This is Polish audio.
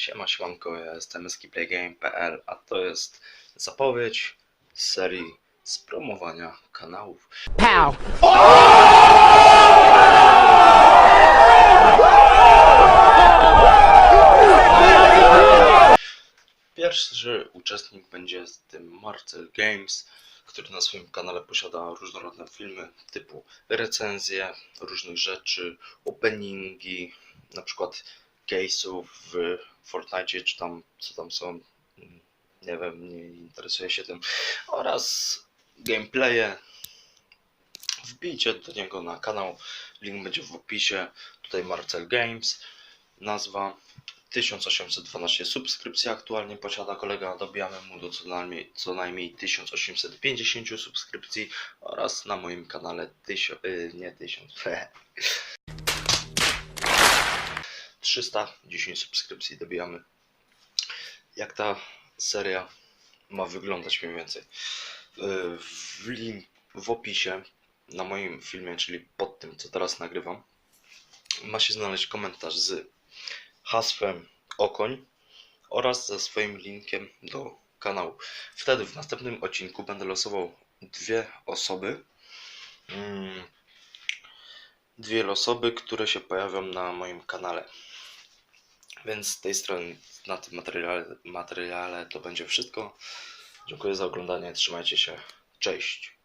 Siema, siemanko, ja jestem skiplaygame.pl, a to jest zapowiedź serii z promowania kanałów. Pow! Pierwszy uczestnik będzie z tym Marcel Games, który na swoim kanale posiada różnorodne filmy typu recenzje różnych rzeczy, openingi, na przykład case'ów Fortnite, czy tam co tam są, nie wiem, nie interesuję się tym, oraz gameplaye. Wbijcie do niego na kanał, link będzie w opisie. Tutaj Marcel Games, nazwa 1812 subskrypcji aktualnie posiada kolega, dobijamy mu do co najmniej, co najmniej 1850 subskrypcji oraz na moim kanale 1000, yy, nie 1000, 310 subskrypcji dobijamy. Jak ta seria ma wyglądać mniej więcej? W, link, w opisie na moim filmie, czyli pod tym co teraz nagrywam, ma się znaleźć komentarz z hasłem Okoń oraz ze swoim linkiem do kanału. Wtedy w następnym odcinku będę losował dwie osoby. Mm, Dwie losoby, które się pojawią na moim kanale. Więc z tej strony na tym materiale, materiale to będzie wszystko. Dziękuję za oglądanie, trzymajcie się. Cześć.